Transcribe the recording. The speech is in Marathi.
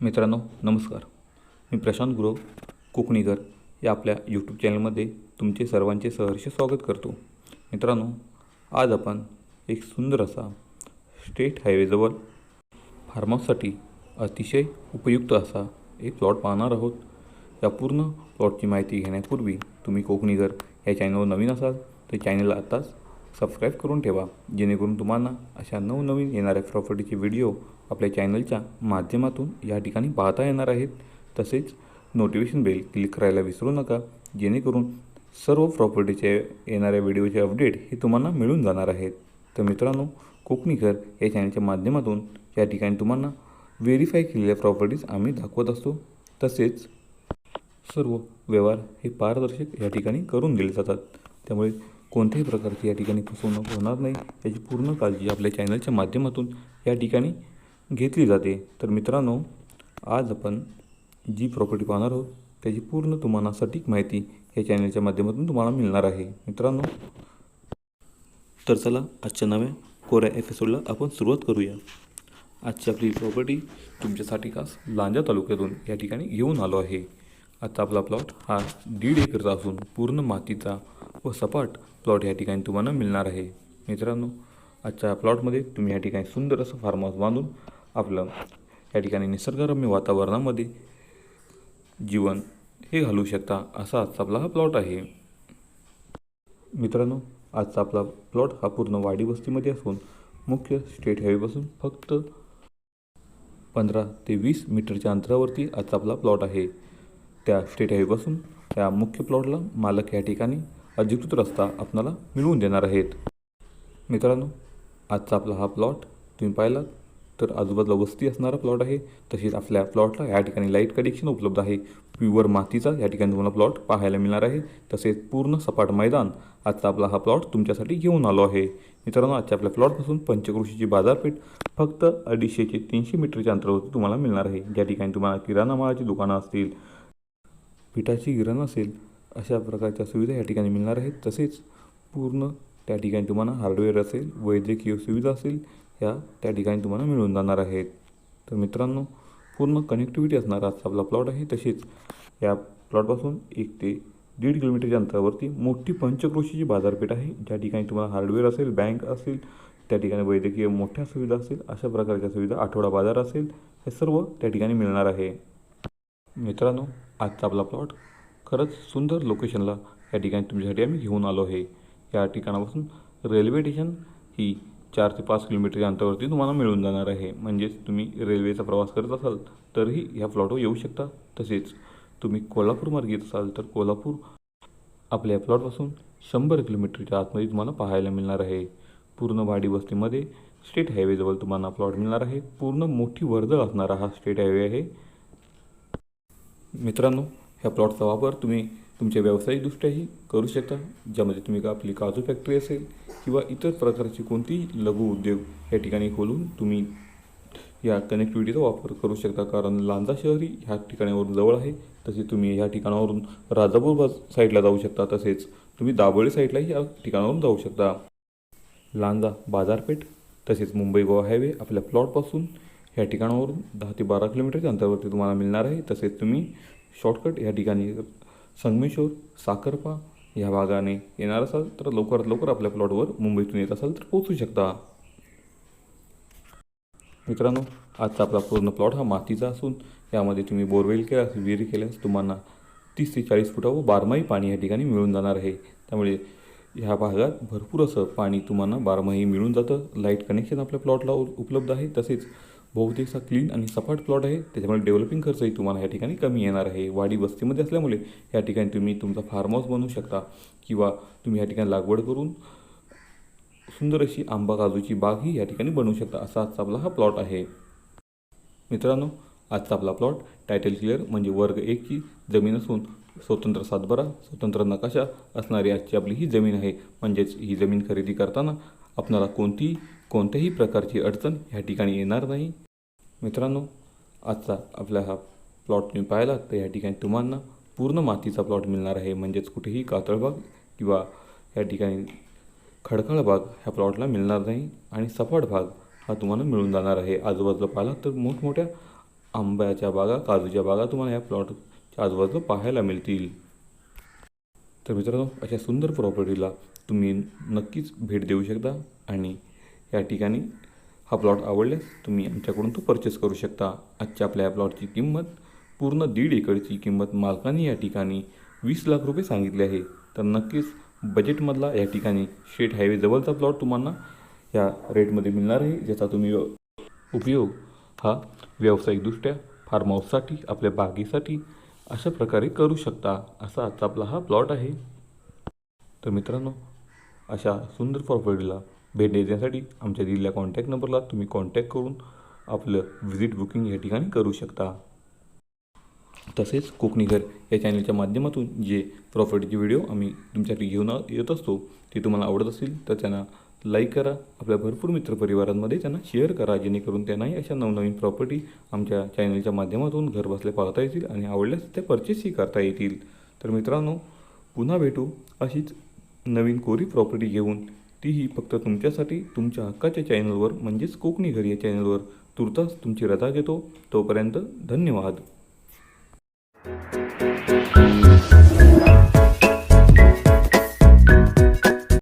मित्रांनो नमस्कार. मी प्रशांत गुरव कोकणीकर या आपल्या यूट्यूब चॅनलमध्ये तुमचे सर्वांचे सहर्ष स्वागत करतो. मित्रांनो आज आपण एक सुंदर असा स्टेट हायवेजवळ फार्महाऊससाठी अतिशय उपयुक्त असा एक प्लॉट पाहणार आहोत. या पूर्ण प्लॉटची माहिती घेण्यापूर्वी तुम्ही कोकणीकर या चॅनलवर नवीन असाल तर चॅनलला आत्ताच सबस्क्राईब करून ठेवा. जेणेकरून तुम्हाला अशा नवनवीन येणाऱ्या प्रॉपर्टीचे व्हिडिओ आपल्या चॅनलच्या माध्यमातून या ठिकाणी पाहता येणार आहेत. तसेच नोटिफिकेशन बेल क्लिक करायला विसरू नका. जेणेकरून सर्व प्रॉपर्टीचे येणाऱ्या व्हिडिओचे अपडेट हे तुम्हाला मिळून जाणार आहेत. तर मित्रांनो कोकणीकर या चॅनलच्या माध्यमातून या ठिकाणी तुम्हाला व्हेरीफाय केलेल्या प्रॉपर्टीज आम्ही दाखवत असतो. तसेच सर्व व्यवहार हे पारदर्शक या ठिकाणी करून दिले जातात. त्यामुळे कोणत्याही प्रकारची या ठिकाणी फसवणूक होणार नाही. याची पूर्ण काळजी आपल्या चॅनलच्या माध्यमातून या ठिकाणी घेतली जाते. तर मित्रांनो आज आपण जी प्रॉपर्टी पाहणार आहोत त्याची पूर्ण तुम्हाला सटीक माहिती या चॅनलच्या माध्यमातून तुम्हाला मिळणार आहे. मित्रांनो तर चला आजच्या नव्या कोऱ्या एपिसोडला आपण सुरुवात करूया. आजची आपली प्रॉपर्टी तुमच्यासाठी खास लांजा तालुक्यातून या ठिकाणी घेऊन आलो आहे. आता आपला प्लॉट हा दीड एकरचा असून पूर्ण मातीचा व सपाट प्लॉट या ठिकाणी तुम्हाला मिळणार आहे. मित्रांनो आजच्या प्लॉटमध्ये तुम्ही या ठिकाणी सुंदर असं फार्म हाऊस बांधून आपलं या ठिकाणी निसर्गरम्य वातावरणामध्ये जीवन हे घालू शकता असा आजचा आपला हा प्लॉट आहे. मित्रांनो आजचा आपला प्लॉट हा पूर्ण वाडी वस्तीमध्ये असून मुख्य स्टेट हायवेपासून फक्त पंधरा ते वीस मीटरच्या अंतरावरती आजचा आपला प्लॉट आहे. त्या स्टेट हायवेपासून त्या मुख्य प्लॉटला मालक या ठिकाणी अधिकृत रस्ता आपणाला मिळवून देणार आहेत. मित्रांनो आजचा आपला हा प्लॉट तुम्ही पाहिलात? तर आजूबाजूला वस्ती असणारा प्लॉट आहे. तसेच आपल्या प्लॉटला या ठिकाणी लाइट कनेक्शन उपलब्ध आहे. प्युअर मातीचा या ठिकाणी तुम्हाला प्लॉट पाहायला मिळणार आहे. तसेच पूर्ण सपाट मैदान आजचा आपला हा प्लॉट तुमच्यासाठी घेऊन आलो आहे. मित्रांनो आजच्या आपल्या प्लॉटपासून पंचकृषीची बाजारपेठ फक्त अडीचशे ते तीनशे मीटरच्या अंतरावरती तुम्हाला मिळणार आहे. ज्या ठिकाणी तुम्हाला किराणा मालाची दुकानं असतील पिठाची गिरण असेल अशा प्रकारच्या सुविधा या ठिकाणी मिळणार आहेत. तसेच पूर्ण त्या ठिकाणी तुम्हाला हार्डवेअर असेल वैद्यकीय सुविधा असेल ह्या त्या ठिकाणी तुम्हाला मिळून जाणार आहेत. तर मित्रांनो पूर्ण कनेक्टिव्हिटी असणारा आजचा आपला प्लॉट आहे. तसेच या प्लॉटपासून एक ते दीड किलोमीटरच्या अंतरावरती मोठी पंचक्रोशीची बाजारपेठ आहे. ज्या ठिकाणी तुम्हाला हार्डवेअर असेल बँक असेल त्या ठिकाणी वैद्यकीय मोठ्या सुविधा असेल अशा प्रकारच्या सुविधा आठवडा बाजार असेल हे सर्व त्या ठिकाणी मिळणार आहे. मित्रांनो आजचा आपला प्लॉट खरंच सुंदर लोकेशनला या ठिकाणी तुमच्यासाठी आम्ही घेऊन आलो आहे. या ठिकाणापासून रेल्वे स्टेशन ही चार ते पाच किलोमीटरच्या अंतरावरती तुम्हाला मिळून जाणार आहे. म्हणजेच तुम्ही रेल्वेचा प्रवास करत असाल तरीही ह्या प्लॉटवर येऊ शकता. तसेच तुम्ही कोल्हापूरमार्ग येत असाल तर कोल्हापूर आपल्या प्लॉटपासून शंभर किलोमीटरच्या आतमध्ये तुम्हाला पाहायला मिळणार आहे. पूर्ण वाडी वस्तीमध्ये स्टेट हायवेजवळ तुम्हाला प्लॉट मिळणार आहे. पूर्ण मोठी वर्दळ असणारा हा स्टेट हायवे आहे. मित्रांनो ह्या प्लॉटचा वापर तुम्ही तुमच्या व्यावसायिकदृष्ट्याही करू शकता ज्यामध्ये तुम्ही का आपली काजू फॅक्टरी असेल किंवा इतर प्रकारची कोणतीही लघु उद्योग या ठिकाणी खोलून तुम्ही या कनेक्टिव्हिटीचा वापर करू शकता. कारण लांजा शहरी ह्या ठिकाणावरून जवळ आहे तसेच तुम्ही ह्या ठिकाणावरून राजापूर बाज साईडला जाऊ शकता तसेच तुम्ही दाबोळी साईडलाही या ठिकाणावरून जाऊ शकता. लांजा बाजारपेठ तसेच मुंबई गोवा हायवे आपल्या प्लॉटपासून ह्या ठिकाणावरून दहा ते बारा किलोमीटरच्या अंतरावरती तुम्हाला मिळणार आहे. तसेच तुम्ही शॉर्टकट या ठिकाणी. संगमेश्वर साखरपा ह्या भागाने येणार असाल तर लवकरात लवकर आपल्या प्लॉटवर मुंबईतून येत असाल तर पोहोचू शकता. मित्रांनो आजचा आपला पूर्ण प्लॉट हा मातीचा असून यामध्ये तुम्ही बोरवेल केल्यास विहीर केल्यास तुम्हाला तीस ते चाळीस फुटावं बारमाही पाणी या ठिकाणी मिळून जाणार आहे. त्यामुळे ह्या भागात भरपूर असं पाणी तुम्हाला बारमाही मिळून जातं. लाइट कनेक्शन आपल्या प्लॉटला उपलब्ध आहे. तसेच बहुतेकसा क्लीन आणि सपाट प्लॉट आहे. त्याच्यामुळे डेव्हलपिंग खर्चही तुम्हाला या ठिकाणी कमी येणार आहे. वाडी वस्तीमध्ये असल्यामुळे या ठिकाणी तुम्ही तुमचा फार्म हाऊस बनवू शकता किंवा तुम्ही या ठिकाणी लागवड करून सुंदर अशी आंबा काजूची बागही या ठिकाणी बनवू शकता. असा आजचा आपला हा प्लॉट आहे. मित्रांनो आजचा आपला प्लॉट टायटल क्लिअर म्हणजे वर्ग एकची जमीन असून स्वतंत्र सातबारा स्वतंत्र नकाशा असणारी आजची आपली ही जमीन आहे. म्हणजेच ही जमीन खरेदी करताना आपणाला कोणती कोणत्याही प्रकारची अडचण ह्या ठिकाणी येणार नाही. मित्रांनो आजचा आपला हा प्लॉट तुम्ही पाहिला तर या ठिकाणी तुम्हाला पूर्ण मातीचा प्लॉट मिळणार आहे. म्हणजेच कुठेही कातळ भाग किंवा या ठिकाणी खडकाळ भाग ह्या प्लॉटला मिळणार नाही आणि सपाट भाग हा तुम्हाला मिळून जाणार आहे. आजूबाजूला पाहिला तर मोठमोठ्या आंब्याच्या बागा काजूच्या बागा तुम्हाला या प्लॉटच्या आजूबाजूला पाहायला मिळतील. तर मित्रांनो अशा सुंदर प्रॉपर्टीला तुम्ही नक्कीच भेट देऊ शकता आणि या ठिकाणी हा प्लॉट आवडल्यास तुम्ही आमच्याकडून तो परचेस करू शकता. आजच्या आपल्या या प्लॉटची किंमत पूर्ण दीड एकरची किंमत मालकाने या ठिकाणी वीस लाख रुपये सांगितले आहे. तर नक्कीच बजेटमधला या ठिकाणी शेट हायवे जवळचा प्लॉट तुम्हाला या रेटमध्ये मिळणार आहे ज्याचा तुम्ही उपयोग हा व्यावसायिकदृष्ट्या फार्म हाऊससाठी आपल्या बागेसाठी अशा प्रकारे करू शकता. असा आजचा आपला हा प्लॉट आहे. तर मित्रांनो अशा सुंदर प्रॉपर्टीला भेट देण्यासाठी आमच्या दिलेल्या कॉन्टॅक्ट नंबरला तुम्ही कॉन्टॅक्ट करून आपलं व्हिजिट बुकिंग या ठिकाणी करू शकता. तसेच कोकणी घर या चॅनलच्या माध्यमातून जे प्रॉपर्टीचे व्हिडिओ आम्ही तुमच्यासाठी घेऊन येत असतो ते तुम्हाला आवडत असतील तर त्यांना लाईक करा. आपल्या भरपूर मित्रपरिवारांमध्ये त्यांना शेअर करा जेणेकरून त्यांनाही अशा नवनवीन प्रॉपर्टी आमच्या चॅनलच्या माध्यमातून घरबसल्या पाहता येतील आणि आवडल्यास त्या परचेसही करता येतील. तर मित्रांनो पुन्हा भेटू अशीच नवीन कोरी प्रॉपर्टी घेऊन. तीही फक्त तुमच्यासाठी तुमच्या हक्काच्या चॅनलवर म्हणजेच कोकणी घरी या चॅनलवर तुर्तास तुमची रजा घेतो. तोपर्यंत धन्यवाद.